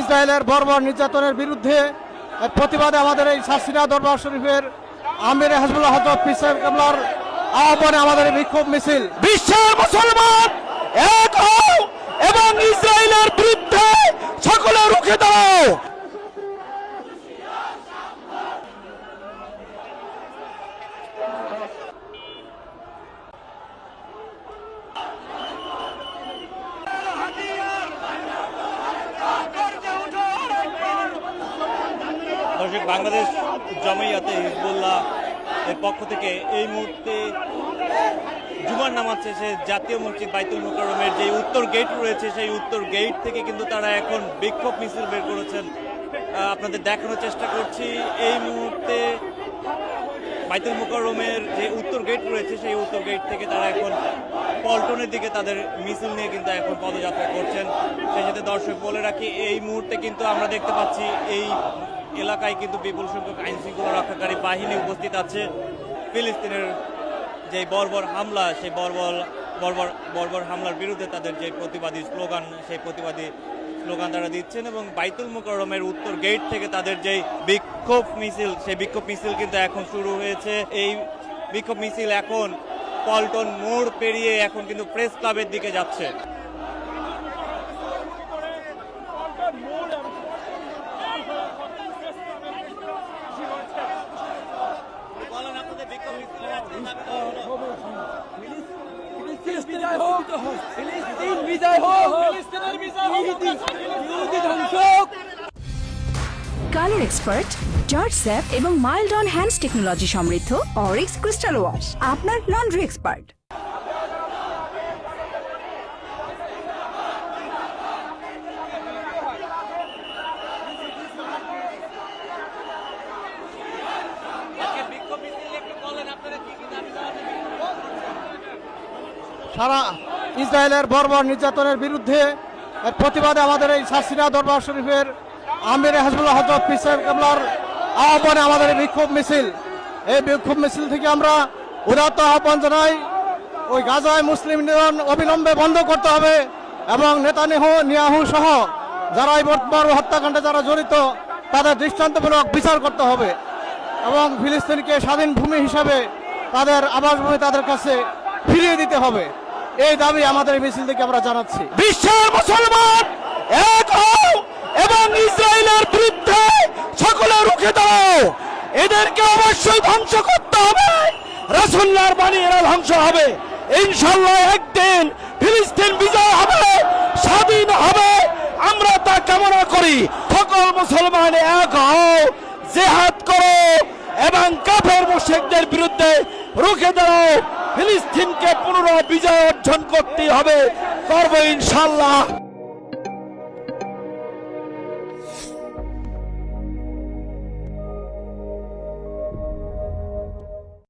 ইসরায়েলের বর্বর নির্যাতনের বিরুদ্ধে প্রতিবাদে আমাদের এই শাসিনা দরবার শরীফের আমির পিসাব কামলার আহ্বানে আমাদের এই বিক্ষোভ মিছিল। বিশ্বের মুসলমান এক হও এবং ইসরায়েলের বিরুদ্ধে সকলে রুখে দাও দর্শক, বাংলাদেশ জমাইয়াতে হিজবুল্লাহ এর পক্ষ থেকে এই মুহূর্তে জুমার নামাজ শেষে জাতীয় মসজিদ বাইতুল মুকাররমের যে উত্তর গেট রয়েছে, সেই উত্তর গেট থেকে কিন্তু তারা এখন বিক্ষোভ মিছিল বের করেছেন। আপনাদের দেখানোর চেষ্টা করছি, এই মুহূর্তে বাইতুল মুকাররমের যে উত্তর গেট রয়েছে, সেই উত্তর গেট থেকে তারা এখন পল্টনের দিকে তাদের মিছিল নিয়ে কিন্তু এখন পদযাত্রা করছেন। সেই সাথে দর্শক বলে রাখি, এই মুহূর্তে কিন্তু আমরা দেখতে পাচ্ছি এই এলাকায় কিন্তু বিপুল সংখ্যক আইন শৃঙ্খলা রক্ষাকারী বাহিনী উপস্থিত আছে। ফিলিস্তিনের যে বর্বর হামলা, সেই বর্বর বর্বর বর্বর হামলার বিরুদ্ধে তাদের যে প্রতিবাদী স্লোগান, সেই প্রতিবাদী স্লোগান তারা দিচ্ছেন এবং বাইতুল মুকরমের উত্তর গেট থেকে তাদের যে বিক্ষোভ মিছিল, সেই বিক্ষোভ মিছিল কিন্তু এখন শুরু হয়েছে। এই বিক্ষোভ মিছিল এখন পল্টন মোড় পেরিয়ে এখন কিন্তু প্রেস ক্লাবের দিকে যাচ্ছে। কালার এক্সপার্ট, জর্জ এবং মাইল্ড অন হ্যান্ডস টেকনোলজি সমৃদ্ধ অরিক্স ক্রিস্টাল ওয়াশ, আপনার লন্ড্রি এক্সপার্ট। সারা ইসরায়েলের বর্বর নির্যাতনের বিরুদ্ধে এর প্রতিবাদে আমাদের এই শাসিনা দরবার শরীফের আমির হাজবুল্লাহ হজরত পিসাব কামলার আহ্বানে আমাদের বিক্ষোভ মিছিল। এই বিক্ষোভ মিছিল থেকে আমরা উদাত্ত আহ্বান জানাই, ওই গাজায় মুসলিম নিধন অবিলম্বে বন্ধ করতে হবে এবং নেতানিহ নিয়াহু সহ যারা এই বর্বর হত্যাকাণ্ডে যারা জড়িত, তাদের দৃষ্টান্তমূলক বিচার করতে হবে এবং ফিলিস্তিনকে স্বাধীন ভূমি হিসাবে তাদের আবাসভূমি তাদের কাছে ফিরিয়ে দিতে হবে। এই দাবি আমাদের মিছিল থেকে আমরা জানাচ্ছি। বিশ্বের মুসলমান এক হও এবং ইসরায়েলের বিরুদ্ধে সকলে রুখে দাও এদেরকে অবশ্যই ধ্বংস করতে হবে। রাসুল্লাহর বাণী এরা ধ্বংস হবে। ইনশাল্লাহ একদিন ফিলিস্তিন বিজয় হবে, স্বাধীন হবে। আমরা তা কামনা করি। সকল মুসলমান এক হও, জেহাদ করো এবং কাফের মুশেকদের বিরুদ্ধে রুখে দাঁড়াও। ফিলিস্তিনকে পুনরায় বিজয় অর্জন করতে হবে। করব ইনশাল্লাহ